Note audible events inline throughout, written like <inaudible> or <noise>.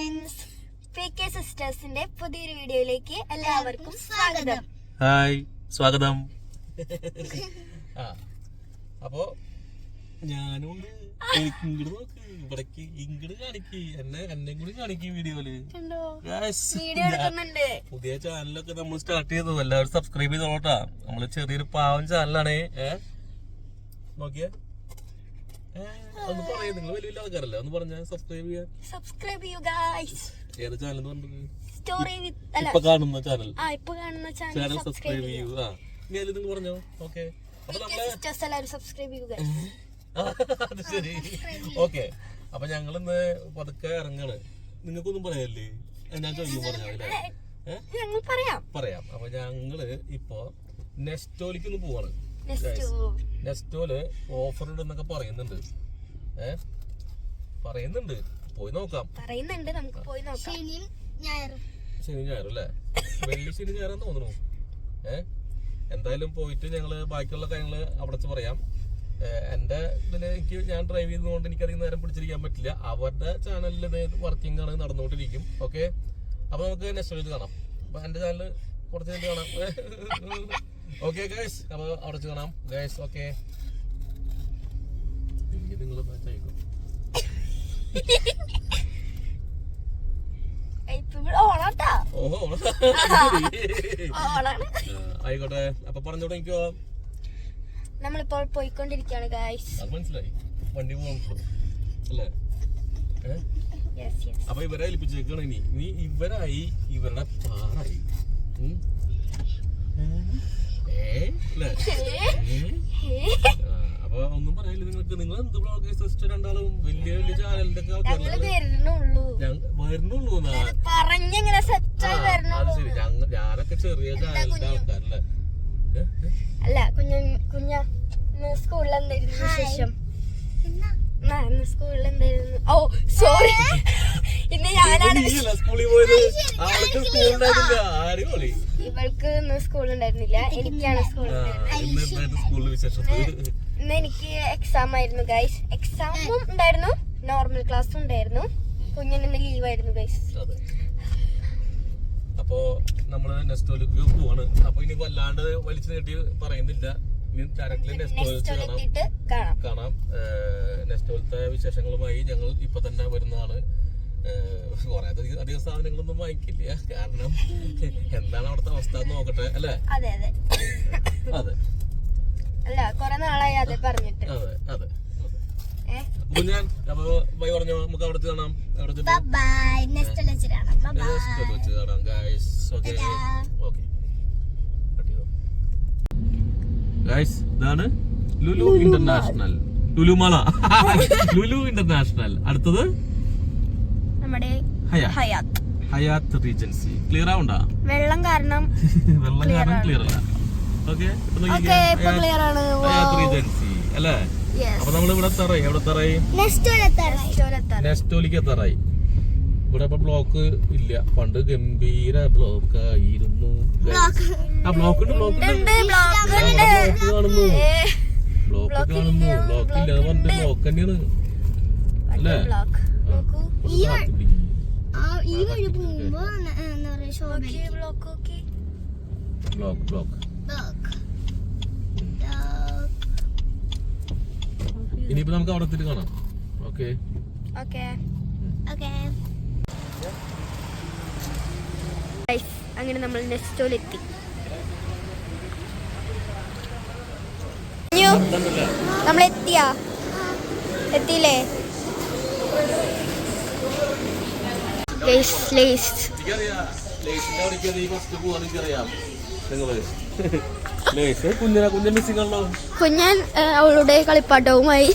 Friends P K സിസ്റ്റേഴ്സിന്റെ പുതിയൊരു വീഡിയോയിലേക്ക് എല്ലാവർക്കും സ്വാഗതം. ഹായ് സ്വാഗതം. ആ അപ്പോ ഞാനുണ്ട് എനിക്ക് ഇങ്ങട് നോക്ക്. ഇവിടേക്ക് ഇങ്ങട് കാണിക്ക്. എന്നെ എന്നെ കൂടി കാണിക്ക് വീഡിയോയിൽ. പുതിയ ചാനലൊക്കെ നമ്മൾ സ്റ്റാർട്ട് ചെയ്തു എല്ലാവരും സബ്സ്ക്രൈബ് ചെയ്തോട്ടാ നമ്മൾ ചെറിയൊരു പാവം ചാനലാണ് ഏ? നോക്കിയേ. ഏ, ഒന്ന് പറയൂ നിങ്ങൾ വലിയ വലിയ ആൾക്കാരല്ലേ? ഒന്ന് പറഞ്ഞ സബ്സ്ക്രൈബ് ചെയ്യാൻ സബ്സ്ക്രൈബ് ചെയ്യൂ ഗൈസ് ഏത് ചാനൽ പറഞ്ഞത്? സ്റ്റോറി വിത്ത് അല്ല. ഇപ്പൊ കാണുന്ന ചാനൽ ആ ഇപ്പൊ കാണുന്ന ചാനൽ ചാനൽ സബ്സ്ക്രൈബ് ചെയ്യൂ. ആ. ഇനി അതിൽ നിങ്ങൾ പറഞ്ഞോ? ഓക്കെ അപ്പൊ നമ്മൾ സബ്സ്ക്രൈബ് ചെയ്യൂ ഗൈസ് അത് ശരി. ഓക്കെ അപ്പൊ ഞങ്ങൾ ഇന്ന് പതുക്കെ ഇറങ്ങാണ്. നിങ്ങൾക്കൊന്നും പറയാല്ലേ ഞാൻ ചോദിക്കും പറഞ്ഞു പറയാം. പറയാം. അപ്പൊ ഞങ്ങൾ ഇപ്പൊ നെസ്റ്റോലിക്ക് ഒന്ന് പോവാണ് നെസ്റ്റോൽ ഓഫർ ഉണ്ടെന്നൊക്കെ പറയുന്നുണ്ട്. ഏ? പറയുന്നുണ്ട്. പോയി നോക്കാം. പറയുന്നുണ്ട്. നമുക്ക് പോയി നോക്കാം. ശനിയും ഞായറും. ശനി ഞായർ അല്ലേ? വെള്ളി ശനി ഞായറെന്ന് തോന്നുന്നു. ഏ? എന്തായാലും പോയിട്ട് ഞങ്ങൾ ബാക്കിയുള്ള കാര്യങ്ങൾ അവിടെ പറയാം. എന്റെ ഇതിൽ എനിക്ക് ഞാൻ ഡ്രൈവ് ചെയ്യുന്നതുകൊണ്ട് എനിക്ക് അധികം നേരം പിടിച്ചിരിക്കാൻ പറ്റില്ല. അവരുടെ ചാനലിൽ ഇത് വർക്കിംഗ് ആണ് നടന്നുകൊണ്ടിരിക്കും. ഓക്കെ അപ്പൊ നമുക്ക് നെക്സ്റ്റ് വീട്ടിൽ കാണാം. അപ്പൊ എന്റെ ചാനൽ കുറച്ച് കഴിഞ്ഞ് കാണാം. <laughs> ഓക്കെ ഗൈസ് അപ്പൊ അവിടെ കാണാം. ഗൈസ് ഓക്കെ നിങ്ങൾ ആ, ആയിക്കോട്ടെ. അപ്പൊ പറഞ്ഞോട്ടെ എനിക്ക് നമ്മളിപ്പോൾ പോയിക്കൊണ്ടിരിക്കുകയാണ് ഗായ്സ് അത് മനസ്സിലായി. വണ്ടി പോകുന്നുള്ളൂ അല്ലേ? അപ്പൊ ഇവരെ ഏൽപ്പിച്ചേക്കാണ് ഇനി. ഇനി ഇവരായി ഇവരുടെ പാറായി ഉം. ഏ? അല്ലേ? ഏ? ആ, അപ്പൊ ഒന്നും പറയില്ല നിങ്ങൾക്ക് നിങ്ങൾ എന്ത് ബ്ലോഗ് സിസ്റ്റർ രണ്ടാളും? വലിയ വലിയ ചാനലിന്റെ വരുന്നുള്ളൂ. അത് ശരി. ഞാനൊക്കെ ചെറിയ ചാനലിന്റെ ആൾക്കാരല്ലേ? അല്ല കുഞ്ഞ കുഞ്ഞ സ്കൂളിൽ എന്തായിരുന്നു വിശേഷം? സ്കൂളിൽ എന്തായിരുന്നു? ഓ സോറി ഇന്ന് ഞാനാണ് സ്കൂളിൽ പോയത്? ഉണ്ടായിരുന്നില്ല. എനിക്കാണ് ഇന്ന് സ്കൂളിൽ ഇന്ന് എനിക്ക് എക്സാം ആയിരുന്നു ഗൈസ് എക്സാമും ഉണ്ടായിരുന്നു. നോർമൽ ക്ലാസ്സും ഉണ്ടായിരുന്നു. കുഞ്ഞിന് ഇന്ന് ലീവ് ആയിരുന്നു ഗൈസ് അപ്പോ നമ്മൾ ഗ്രൂപ്പ് പോവാണ്. അപ്പൊ ഇനി വല്ലാണ്ട് വലിച്ചു നീട്ടി പറയുന്നില്ല. ഇനി ഡയറക്ട്ലി കാണാം. കാണാം. കാണാം. നെസ്റ്റോലത്തെ വിശേഷങ്ങളുമായി ഞങ്ങൾ ഇപ്പൊ തന്നെ വരുന്നതാണ്. കുറെ അധികം അധികം സാധനങ്ങളൊന്നും വാങ്ങിക്കില്ല. കാരണം എന്താണ് അവിടുത്തെ അവസ്ഥ നോക്കട്ടെ അല്ലേ? അതെ അതെ. അതെ. അല്ല കൊറേ നാളായി അതെ പറഞ്ഞിട്ട്. അതെ അതെ ഞാൻ അപ്പൊ ബൈ പറഞ്ഞോ നമുക്ക് അവിടെ കാണാം. അവിടെ നെക്സ്റ്റ് വെച്ച് കാണാം. ഓക്കെ ഓക്കെ ഇതാണ് ലുലു ഇന്റർനാഷണൽ ലുലു ലുലു ഇന്റർനാഷണൽ അടുത്തത്? നമ്മുടെ ഹയാത്ത്. ഹയാത്ത്. റീജൻസി. ക്ലിയർ ആവണ്ട? വെള്ളം കാരണം <laughs> വെള്ളം കാരണം ക്ലിയർ അല്ല. ഓക്കെ ഓക്കെ ഇപ്പൊ ക്ലിയർ ആണ്. ഹയാത്ത് റീജൻസി അല്ലേ? അപ്പൊ നമ്മൾ ഇവിടെ എത്താറായി. എവിടെ എത്താറായി? നെസ്റ്റോലിക്ക് എത്താറായി. ഇവിടെ ഇപ്പൊ ബ്ലോക്ക് ഇല്ല. പണ്ട് ഗംഭീര ബ്ലോക്ക് ആയിരുന്നു. ആ ബ്ലോക്ക് ഉണ്ട് ബ്ലോക്ക് ബ്ലോക്ക് കാണുന്നു. ബ്ലോക്ക് കാണുന്നു. ബ്ലോക്ക് ഇല്ല പറഞ്ഞിട്ട് ബ്ലോക്ക് തന്നെയാണ്. അല്ലേ? ബ്ലോക്ക് നോക്കൂ ഈ. ഈ വഴി പോകുമ്പോ എന്താ പറയാ short block okay block block. ഇനിയിപ്പോ നമുക്ക് അവിടെ എത്തിയിട്ട് കാണാം. ഓക്കെ. ഓക്കെ. ഓക്കെ. അങ്ങനെ നമ്മൾ നെസ്റ്റോലെത്തി. നമ്മൾ എത്തിയാ എത്തിയില്ലേ ലേസ് ലേസ് എനിക്കറിയാം ലേസിന്റെ അവിടേക്ക് നീ ഫസ്റ്റ് പോവാൻ എനിക്കറിയാം നിങ്ങൾ ലേസ് കുഞ്ഞിനെ കുഞ്ഞൻ അവളുടെ കളിപ്പാട്ടവുമായി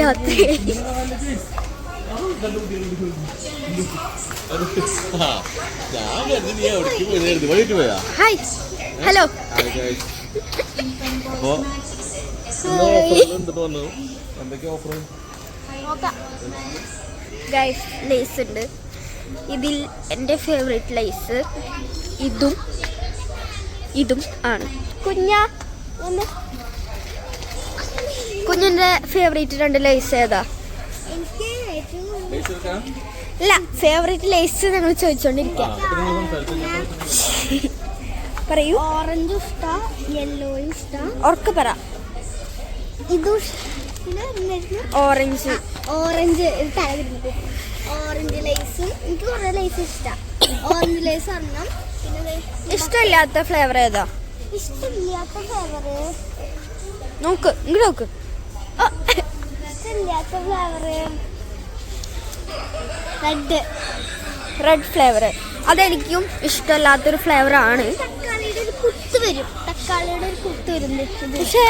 യാത്ര. ഹായ് ഹലോ ഗൈസ് ലേസ് ഉണ്ട്. ഇതിൽ എന്റെ ഫേവറേറ്റ് ലൈസ് ഇതും ഇതും ആണ്. കുഞ്ഞ ഒന്ന്. കുഞ്ഞിന്റെ ഫേവറേറ്റ് രണ്ട് ലൈസ് ഏതാ? എനിക്ക് ഏറ്റവും ലേസ് എടുക്കാം. അല്ല ഫേവറേറ്റ് ലൈസ് ഞങ്ങൾ ചോദിച്ചോണ്ടിരിക്കാം. പറയൂ. ഓറഞ്ച് ഇഷ്ടം യെല്ലോ ഇഷ്ടം ഓർക്ക് പറ. ഇതും ഓറഞ്ച് ഓറഞ്ച് ഇത് തല ഓറഞ്ച് ലൈസും. എനിക്ക് കുറേ ലൈസ് ഇഷ്ടം. ഓറഞ്ച് ലൈസ് ഒരെണ്ണം. പിന്നെ ഇഷ്ടമില്ലാത്ത ഫ്ലേവർ ഏതാ? ഇഷ്ടമില്ലാത്ത ഫ്ലേവർ? നോക്ക് ഇങ്ങോട്ട് നോക്ക്. ഇഷ്ടമില്ലാത്ത ഫ്ലേവർ? റെഡ്. റെഡ് ഫ്ലേവർ അതെനിക്കും ഇഷ്ടമല്ലാത്തൊരു ഫ്ലേവർ ആണ്. തക്കാളിയുടെ ഒരു കുത്ത് വരും. തക്കാളിയുടെ ഒരു കുത്ത് വരും പക്ഷേ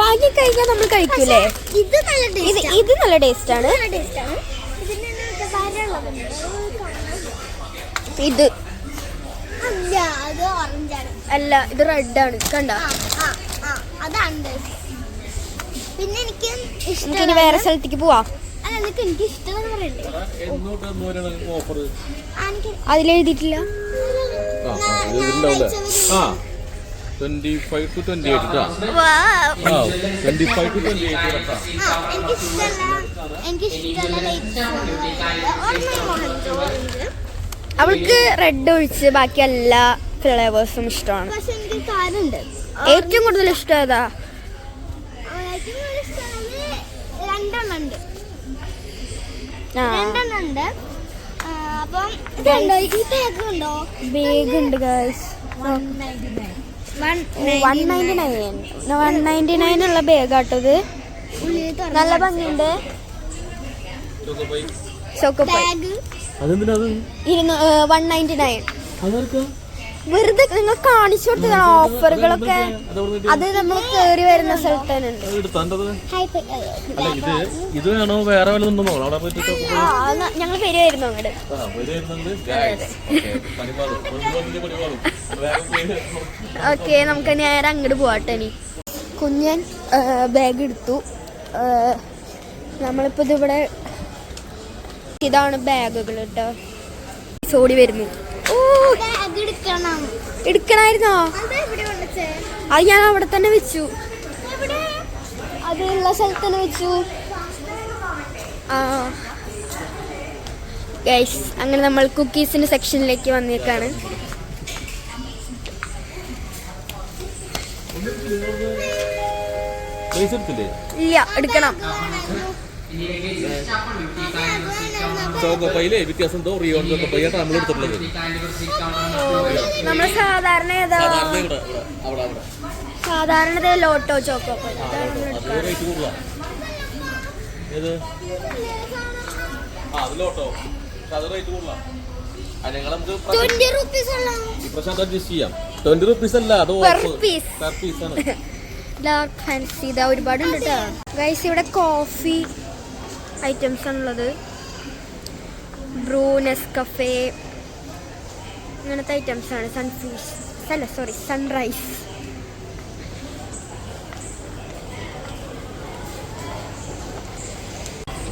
വാങ്ങി കഴിഞ്ഞാൽ നമ്മൾ കഴിക്കൂലേ? ഇത് നല്ല ടേസ്റ്റ് ഇത് നല്ല ടേസ്റ്റ് ആണ് നല്ല ടേസ്റ്റ് ആണ് ഇതിന് വരയുള്ളതുണ്ട് ഇത്. അല്ല അത് ഓറഞ്ച് ആണ്. അല്ല ഇത് റെഡ് ആണ്. കണ്ട? ആ ആ ആ അതാണ്. പിന്നെ എനിക്ക് ഇഷ്ടം വേറെ സ്ഥലത്തേക്ക് പോവാ. അതിലെഴുതിട്ടില്ല twenty five to twenty eight ആ twenty five to twenty eight അവൾക്ക് റെഡ് ഒഴിച്ച് ബാക്കി എല്ലാ ഫ്ലേവേഴ്സും ഇഷ്ടമാണ് ഏറ്റവും കൂടുതൽ ഇഷ്ടം ഏതാ ബാഗ് ഉണ്ടോ ബേഗ് ഉണ്ട് guys one one ninety nine one ninety nine ഉള്ള നല്ല ഭംഗിയുണ്ട് വൺ നയന്റി നയൻ അതാർക്കാ വെറുതെ നിങ്ങൾ കാണിച്ചു കൊടുത്തതാണ് ഓഫറുകളൊക്കെ അത് നമ്മൾ കേറി വരുന്ന സ്ഥലത്തേനുണ്ട് വേറെ ഞങ്ങൾ വരുമായിരുന്നു അങ്ങോട്ട് ഓക്കെ നമുക്ക് നേരെ അങ്ങോട്ട് പോവാട്ടെ ഇനി. കുഞ്ഞൻ ബാഗ് എടുത്തു. നമ്മളിപ്പോ ഇതിവിടെ ഇതാണ് ബാഗുകൾ കേട്ടോ. സോഡി വരുന്നു. ഓ ബാഗ് എടുക്കണം എടുക്കണായിരുന്നോ? അത് ഞാൻ അവിടെ തന്നെ വെച്ചു. അതുള്ള അത് ഉള്ള സ്ഥലത്ത് തന്നെ വെച്ചു. ആ. ഗൈസ് അങ്ങനെ നമ്മൾ കുക്കീസിന്റെ സെക്ഷനിലേക്ക് വന്നേക്കാണ്. ഇല്ല എടുക്കണം. ചോക്കോപ്പയിലേ വ്യത്യാസം എന്തോ റിയോൺ ചോക്കോപ്പയ്യായിട്ട് നമ്മൾ എടുത്തിട്ടുള്ളത്? നമ്മൾ സാധാരണ ഏതാ? സാധാരണ ഇവിടെ ഇവിടെ അവിടെ അവിടെ. സാധാരണ ലോട്ടോ ചോക്കോ അത് റേറ്റ് കൂടുതലാ ഏത്? ആ അത് ലോട്ടോ. അത് റേറ്റ് അഡ്ജസ്റ്റ് ചെയ്യാം. ട്വന്റി റുപ്പീസ് അല്ല അത് പെർ പീസ് ആണ്. <laughs> ഡാർക്ക് ഫാൻസി ഇതാ ഒരുപാട് ഉണ്ട് കേട്ടോ ഗൈസ് ഇവിടെ കോഫി ഐറ്റംസ് ആണുള്ളത്. ബ്രൂ നെസ്കഫേ അങ്ങനത്തെ ഐറ്റംസ് ആണ്. സൺഫ്യൂസ് അല്ല സോറി സൺറൈസ്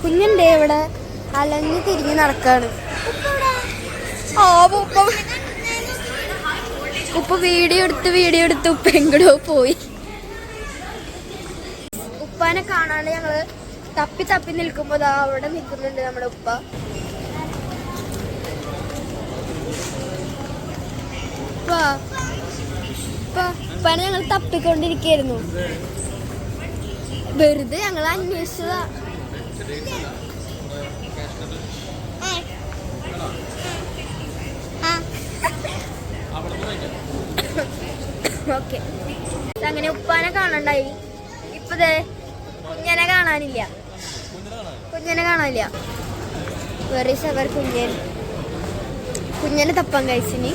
കുഞ്ഞുണ്ട് ഇവിടെ അലഞ്ഞ് തിരിഞ്ഞ് നടക്കാണ്. ഉപ്പ വീഡിയോ എടുത്ത് വീഡിയോ എടുത്ത് ഉപ്പ എങ്ങടോ പോയി. ഉപ്പാനെ കാണാണ്ട് ഞങ്ങൾ തപ്പി തപ്പി നിൽക്കുമ്പോ ദാ അവിടെ നിൽക്കുന്നുണ്ട് നമ്മുടെ ഉപ്പ. ഉപ്പാനെ ഞങ്ങൾ തപ്പിക്കൊണ്ടിരിക്കായിരുന്നു വെറുതെ ഞങ്ങൾ അന്വേഷിച്ചതാ. ഓക്കെ. അങ്ങനെ ഉപ്പാനെ കാണണ്ടായി. ഇപ്പതേ കുഞ്ഞനെ കാണാനില്ല. കുഞ്ഞനെ കാണാനില്ല. വെറി അവർ കുഞ്ഞൻ കുഞ്ഞനെ തപ്പാൻ കഴിച്ചിനി.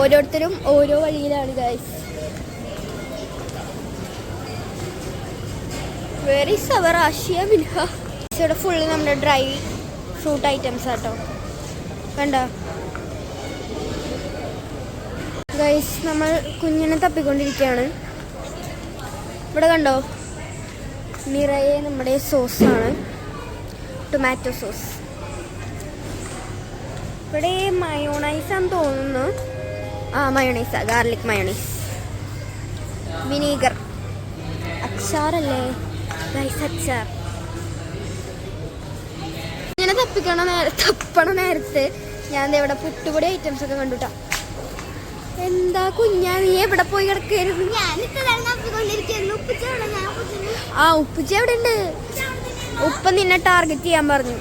ഓരോരുത്തരും ഓരോ വഴിയിലാണ് guys very sour Ashiya Minha ഇവിടെ ഫുള്ള് നമ്മുടെ ഡ്രൈ ഫ്രൂട്ട് ഐറ്റംസ് ആട്ടോ. കണ്ടോ? ഗൈസ് നമ്മൾ കുഞ്ഞിനെ തപ്പിക്കൊണ്ടിരിക്കുകയാണ്. ഇവിടെ കണ്ടോ? നിറയെ നമ്മുടെ സോസാണ് ടൊമാറ്റോ സോസ് ഇവിടെ മയോണൈസ് ആണെന്ന് തോന്നുന്നു. ആ മയോണൈസാ ഗാർലിക് മയോണൈസ് വിനീഗർ അച്ചാറല്ലേ? റൈസ് അച്ചാർ. ഇങ്ങനെ തപ്പിക്കണ നേരെ തപ്പണ നേരത്ത് ഞാൻ ഇവിടെ പുട്ടുപൊടി ഐറ്റംസ് ഒക്കെ കണ്ടുട്ടാ. എന്താ കുഞ്ഞാ നീ എവിടെ പോയി കിടക്കായിരുന്നു. ആ ഉപ്പച്ചി എവിടെ? ഉണ്ട് ഉപ്പ നിന്നെ ടാർഗറ്റ് ചെയ്യാൻ പറഞ്ഞു.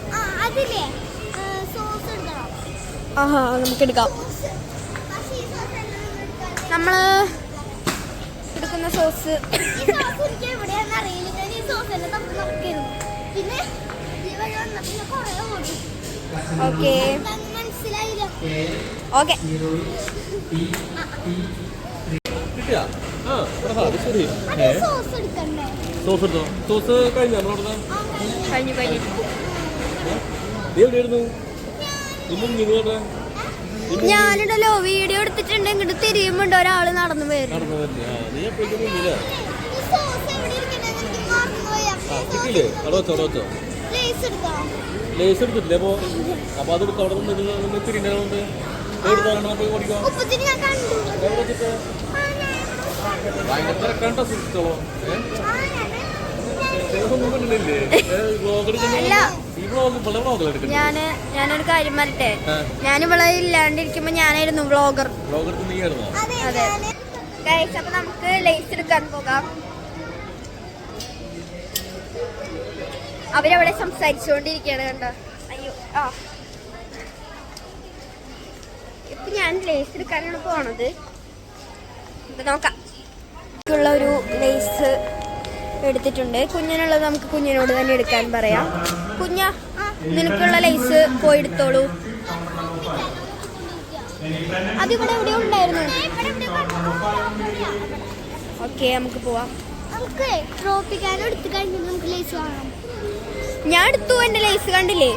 ആഹാ നമുക്ക് എടുക്കാം സോസ് പക്ഷേ ഈ സോസ് എല്ലാം നമ്മൾ എടുക്കുന്ന സോസ്. ഓക്കെ. ഓക്കെ. സോസ് എടുത്തോ? സോസ് കഴിഞ്ഞ നമ്മളവിടെ ആ, കഴിഞ്ഞു. കഴിഞ്ഞു കഴിഞ്ഞു. നീ എവിടെയായിരുന്നു? ഇന്നും നിങ്ങളുടെ ഞാനിടല്ലോ വീഡിയോ എടുത്തിട്ടുണ്ട് ഇങ്ങോട്ട് തിരിയുമ്പോണ്ട് ഒരാൾ നടന്നു പോയിരുന്നു നടന്നു ലേസ് എടുത്തിട്ടില്ലേ അപ്പൊ? അത് എടുത്ത് അവിടെ നിന്ന് ഭയങ്കര തിരക്കാണ്ട സൂക്ഷിച്ചോളോ ഏഹ് <laughs> ഞാൻ ഞാനൊരു കാര്യം പറയട്ടെ? ഞാനിവിടെ ഇല്ലാണ്ടിരിക്കുമ്പോ ഞാനായിരുന്നു വ്ളോഗർ അതെ, അപ്പൊ നമുക്ക് ലേസ് എടുക്കാൻ പോകാം. അവരവിടെ സംസാരിച്ചുകൊണ്ടിരിക്കുകയാണ് കണ്ടോ? അയ്യോ ആ. ഇപ്പൊ ഞാൻ ലേസ് എടുക്കാനാണ് പോണത്. ഇപ്പൊ നോക്കാം. ഒരു ലേസ് എടുത്തിട്ടുണ്ട്. കുഞ്ഞിനുള്ളത് നമുക്ക് കുഞ്ഞിനോട് തന്നെ എടുക്കാൻ പറയാം. കുഞ്ഞ നിനക്കുള്ള ലൈസ് പോയി എടുത്തോളൂ. അതിവിടെ എവിടെയോ ഉണ്ടായിരുന്നു. ഓക്കെ നമുക്ക് പോവാം. നമുക്ക് ട്രോപ്പിക്കാനും എടുത്ത് കഴിഞ്ഞിട്ട് നമുക്ക് ലൈസ് വാങ്ങാം. ഞാൻ എടുത്തു എന്റെ ലൈസ് കണ്ടില്ലേ?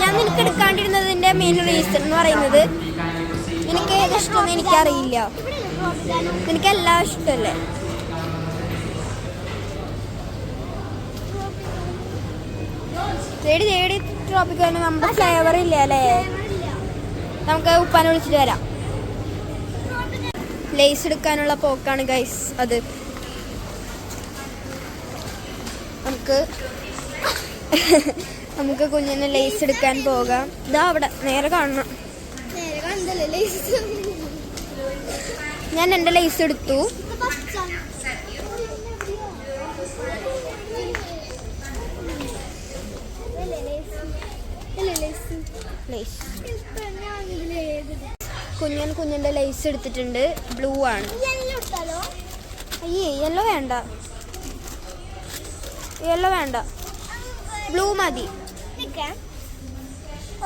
ഞാൻ നിനക്ക് എടുക്കാണ്ടിരുന്നതിന്റെ മെയിൻ റീസൺ എന്ന് പറയുന്നത് നിനക്ക് ഏത് ഇഷ്ടമെന്ന് എനിക്കറിയില്ല. നിനക്ക് എല്ലാം ഇഷ്ടമല്ലേ? തേടി തേടി ട്രോപ്പിക്കാന് നമ്മുടെ ഫ്ലേവർ ഇല്ല അല്ലേ? നമുക്ക് ഉപ്പാനെ വിളിച്ചിട്ട് വരാം. ലേസ് എടുക്കാനുള്ള പോക്കാണ് ഗൈസ് അത്. നമുക്ക് <laughs> നമുക്ക് കുഞ്ഞിന് ലേസ് എടുക്കാൻ പോകാം. ഇതാ അവിടെ. നേരെ കാണണം. ഞാൻ എന്റെ ലേസ് എടുത്തു ഇത് പച്ച ഇല്ലേ ലേസ്? ഇല്ലേ ലേസ്? ലേസ് കുഞ്ഞൻ കുഞ്ഞിന്റെ ലേസ് എടുത്തിട്ടുണ്ട്. ബ്ലൂ ആണ്. അയ്യേ യെല്ലോ വേണ്ട. യെല്ലോ വേണ്ട. ബ്ലൂ മതി.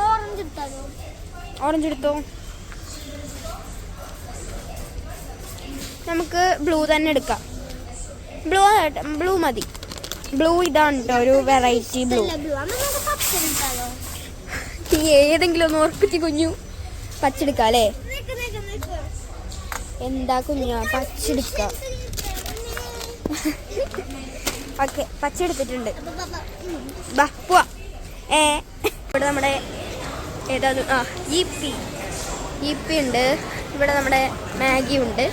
ഓറഞ്ച് എടുത്താലോ? ഓറഞ്ച് എടുത്തോ? നമുക്ക് ബ്ലൂ തന്നെ എടുക്കാം. ബ്ലൂ ബ്ലൂ മതി. ബ്ലൂ ഇതാണ് കേട്ടോ ഒരു വെറൈറ്റി ബ്ലൂ എടുത്താലോ? ഏതെങ്കിലും ഒന്ന് ഉറപ്പിച്ച് കുഞ്ഞു. പച്ചെടുക്കാം അല്ലേ? നിക്ക്, നിക്ക്, നിക്ക്. എന്താ കുഞ്ഞാ? പച്ചെടുക്കാം. ഓക്കെ പച്ച എടുത്തിട്ടുണ്ട് അപ്പൊ, അപ്പൊ, അപ്പൊ, ഉം. ബാ പോവാ. ഏ ഇവിടെ നമ്മുടെ ഏതാ ആ ഇപ്പി ഇപ്പി ഉണ്ട്. ഇവിടെ നമ്മുടെ മാഗി ഉണ്ട്.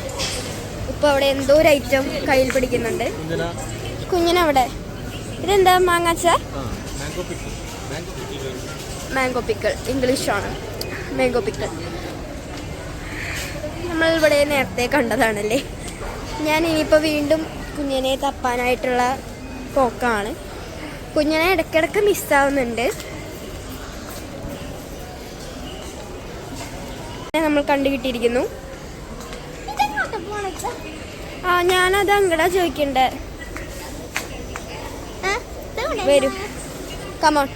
ഇപ്പോൾ അവിടെ എന്തോ ഒരു ഐറ്റം കയ്യിൽ പിടിക്കുന്നുണ്ട്. കുഞ്ഞനാ? കുഞ്ഞിനവിടെ? ഇതെന്താ മാങ്ങാച്ച mango pickle mango pickle mango pickle ഇംഗ്ലീഷാണ് മാംഗോ പിക്കിൾ നമ്മൾ ഇവിടെ നേരത്തെ കണ്ടതാണല്ലേ? ഞാൻ ഇനിയിപ്പോൾ വീണ്ടും കുഞ്ഞിനെ തപ്പാനായിട്ടുള്ള പോക്കാണ്. കുഞ്ഞിനെ ഇടയ്ക്കിടയ്ക്ക് മിസ്സാവുന്നുണ്ട് നമ്മൾ കണ്ടു കിട്ടിയിരിക്കുന്നു ഇതെങ്ങോട്ടാ പോണത്? ആ ഞാനത് അങ്ങടാ ചോദിക്കണ്ടേ? വരും. കമോൺ?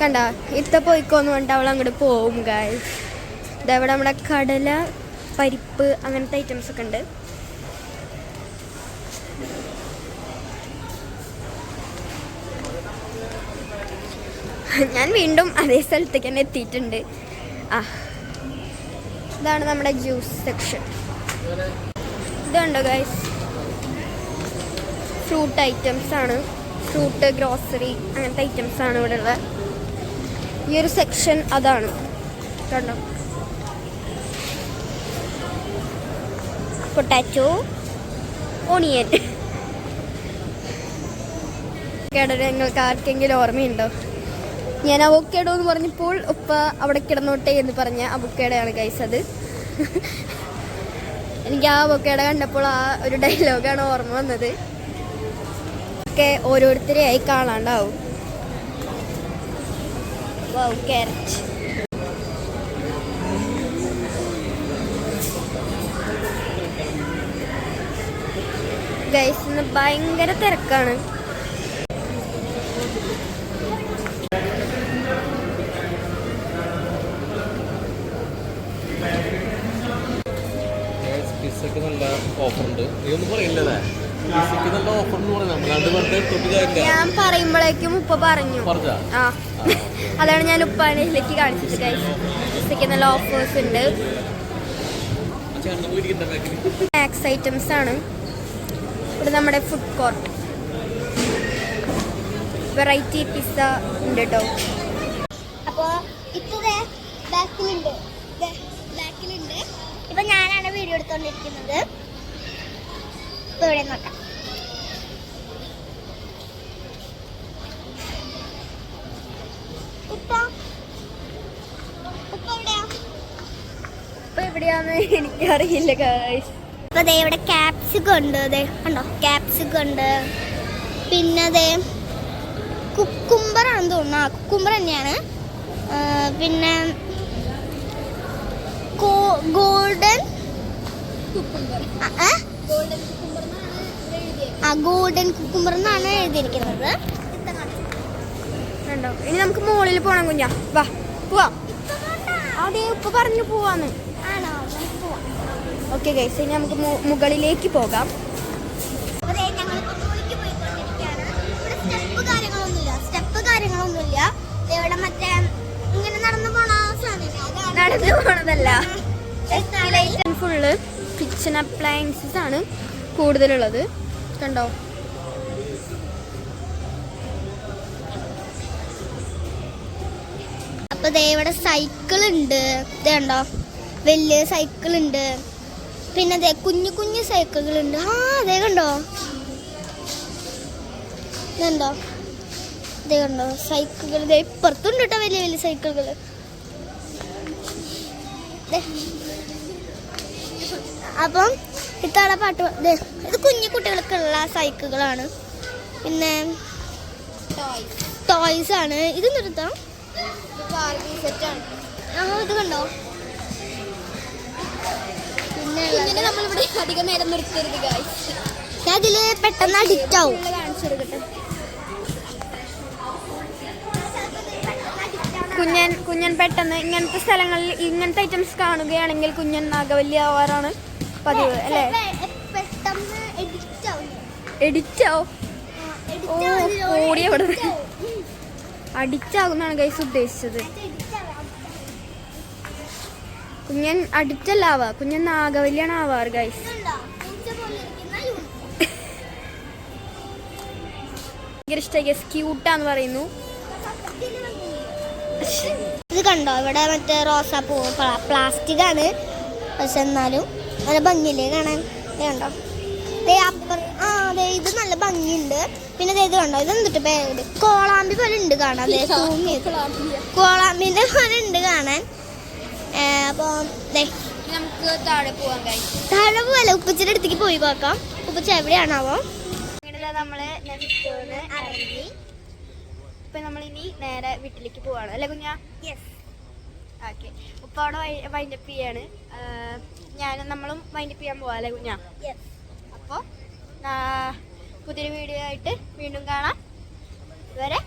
കണ്ട ഇത്ത പോയിക്കോന്ന് പറഞ്ഞിട്ട് അവൾ അങ്ങോട്ട് പോവും ഗായ് ഇതവിടെ നമ്മുടെ കടല പരിപ്പ് അങ്ങനത്തെ ഐറ്റംസ് ഒക്കെ ഉണ്ട്. ഞാൻ വീണ്ടും അതേ സ്ഥലത്തേക്ക് തന്നെ എത്തിയിട്ടുണ്ട്. ആ ഇതാണ് നമ്മുടെ ജ്യൂസ് സെക്ഷൻ ഇതുണ്ടോ ഗൈസ് ഫ്രൂട്ട് ഐറ്റംസ് ആണ്. ഫ്രൂട്ട് ഗ്രോസറി അങ്ങനത്തെ ഐറ്റംസ് ആണ് ഇവിടെ ഉള്ളത് ഈ ഒരു സെക്ഷൻ അതാണ്. കണ്ടോ? പൊട്ടാറ്റോ ഓണിയൻ നിങ്ങൾക്ക് ആർക്കെങ്കിലും ഓർമ്മയുണ്ടോ? ഞാൻ അവക്കേടോ എന്ന് പറഞ്ഞപ്പോൾ ഉപ്പ അവിടെ കിടന്നോട്ടെ എന്ന് പറഞ്ഞ അബുക്കേടയാണ് ഗൈസ് അത്. എനിക്ക് ആ അവക്കേട കണ്ടപ്പോൾ ആ ഒരു ഡയലോഗാണ് ഓർമ്മ വന്നത്. ഒക്കെ ഓരോരുത്തരെയായി കാണാണ്ടാവും. വൗ ക്യാരറ്റ് ഗൈസ് ഇന്ന് ഭയങ്കര തിരക്കാണ്. ഞാൻ പറയുമ്പോഴേക്കും ഉപ്പ പറഞ്ഞു. ആ. <laughs> അതാണ് ഞാൻ ഉപ്പാനിലേക്ക് കാണിച്ചത് കഴിച്ചു നല്ല ഓഫേഴ്സ് ഉണ്ട്. സ്നാക്സ് ഐറ്റംസ് ആണ്. ഇവിടെ നമ്മുടെ ഫുഡ് കോർട്ട് വെറൈറ്റി പിസ്സ ഉണ്ട് കേട്ടോ അപ്പോ ഇപ്പൊ ബാക്കിലുണ്ട്. ബാക്കിലുണ്ട്. ഇപ്പൊ ഞാനാണ് വീഡിയോ എടുത്തോണ്ടിരിക്കുന്നത്. ഇപ്പൊ ഇവിടെ നോക്കാം ഉപ്പ ഉപ്പ എവിടെയാ ഇപ്പൊ എവിടെയാന്ന് എനിക്കറിയില്ല അപ്പൊ ദേ ഇവിടെ ക്യാപ്സിക്കം ഉണ്ട് ദേ കണ്ടോ? ക്യാപ്സിക്കം ഉണ്ട്. പിന്നെ ദേ കുക്കുംബർ ആണെന്ന് തോന്നുന്നു. ആ കുക്കുംബർ തന്നെയാണ്. പിന്നെ ഗോൾഡൻ ആ ഗോൾഡൻ കുക്കുംബർ എന്നാണ് എഴുതിയിരിക്കുന്നത്. ഇനി നമുക്ക് മുകളിൽ പോണം കുഞ്ഞാ. വാ പോവാ. അതെ ഉപ്പ പറഞ്ഞു പോവാന്ന്. ഓക്കെ ഗൈസ് ഇനി നമുക്ക് മുകളിലേക്ക് പോകാം. സ്റ്റെപ്പ് കാര്യങ്ങളൊന്നുമില്ല. ഇവിടെ മറ്റേ ഇങ്ങനെ നടന്നു പോണ നടന്നു പോണതല്ല. ഫുള്ള് കിച്ചൺ അപ്ലയൻസസ് ആണ് കൂടുതലുള്ളത്. കണ്ടോ? അപ്പൊ ഇവിടെ സൈക്കിൾ ഉണ്ട്. ഇതേ കണ്ടോ വലിയ സൈക്കിൾ ഉണ്ട്. പിന്നെ അതെ കുഞ്ഞു കുഞ്ഞു സൈക്കിളുകളുണ്ട്. ആ അതേ കണ്ടോ? ഇതുണ്ടോ ഇതേ കണ്ടോ? സൈക്കിളുകൾ. ഇപ്പുറത്തുണ്ട് കേട്ടോ വലിയ വലിയ സൈക്കിളുകൾ അപ്പം ഇത്തവണ പാട്ട് ഇത് കുഞ്ഞു കുട്ടികൾക്കുള്ള സൈക്കിളുകളാണ്. പിന്നെ ടോയ്സ് ആണ്. ഇത് നിർത്താം. ആ ഇത് കണ്ടോ? പിന്നെ ഉള്ളത് നമ്മളിവിടെ അധികം നേരം നിർത്തരുത് ഗൈസ് ഞാൻ പെട്ടെന്ന് അഡിക്റ്റ് ആവും. കുഞ്ഞൻ കുഞ്ഞൻ പെട്ടെന്ന് ഇങ്ങനത്തെ സ്ഥലങ്ങളിൽ ഇങ്ങനത്തെ ഐറ്റംസ് കാണുകയാണെങ്കിൽ കുഞ്ഞൻ നാഗവല്ലി ആവാറാണ് പതിവ് അല്ലേ? എഡിറ്റ് ആവും. ഓടി അവിടെ. അഡിക്റ്റ് ആകുന്നാണ് ഗൈസ് ഉദ്ദേശിച്ചത്. കുഞ്ഞൻ അഡിക്റ്റ് അല്ല ആവാ കുഞ്ഞൻ നാഗവല്യാണ് ആവാറ് ഗൈസ് ഭയങ്കര ഇഷ്ടമായി ഗസ് ക്യൂട്ടാന്ന് പറയുന്നു. ഇത് കണ്ടോ? ഇവിടെ മറ്റേ റോസാപ്പൂ പ്ലാസ്റ്റിക് ആണ് പക്ഷെ എന്നാലും നല്ല ഭംഗിയില്ലേ കാണാൻ? ഇത് കണ്ടോ? ദേ ആ അതെ ഇത് നല്ല ഭംഗിയുണ്ട്. പിന്നെ ഇത് കണ്ടോ? ഇത് എന്തിട്ട് പേര്? കോളാമ്പി പോലെ ഉണ്ട് കാണാൻ. കോളാമ്പിന്റെ പോലെ ഉണ്ട് കാണാൻ. ഏ, അപ്പൊ ദേ നമുക്ക് താഴെ പോവാൻ ഗൈസ് താഴെ പോലെ ഉപ്പച്ചിന്റെ അടുത്തേക്ക് പോയി നോക്കാം. ഉപ്പച്ച എവിടെയാണാവോ? അങ്ങനെ നമ്മൾ ഇറങ്ങി ഇപ്പൊ നമ്മളിനി നേരെ വീട്ടിലേക്ക് പോവാണ്. അല്ലെ കുഞ്ഞാ? ഓക്കെ ഉപ്പ അവിടെ വൈൻഡപ്പ് ചെയ്യാണ്. ഞാനും നമ്മളും വൈൻഡപ്പ് ചെയ്യാൻ പോവാ അല്ലെ കുഞ്ഞാ? അപ്പോൾ പുതിയൊരു വീഡിയോ ആയിട്ട് വീണ്ടും കാണാം. ഇതുവരെ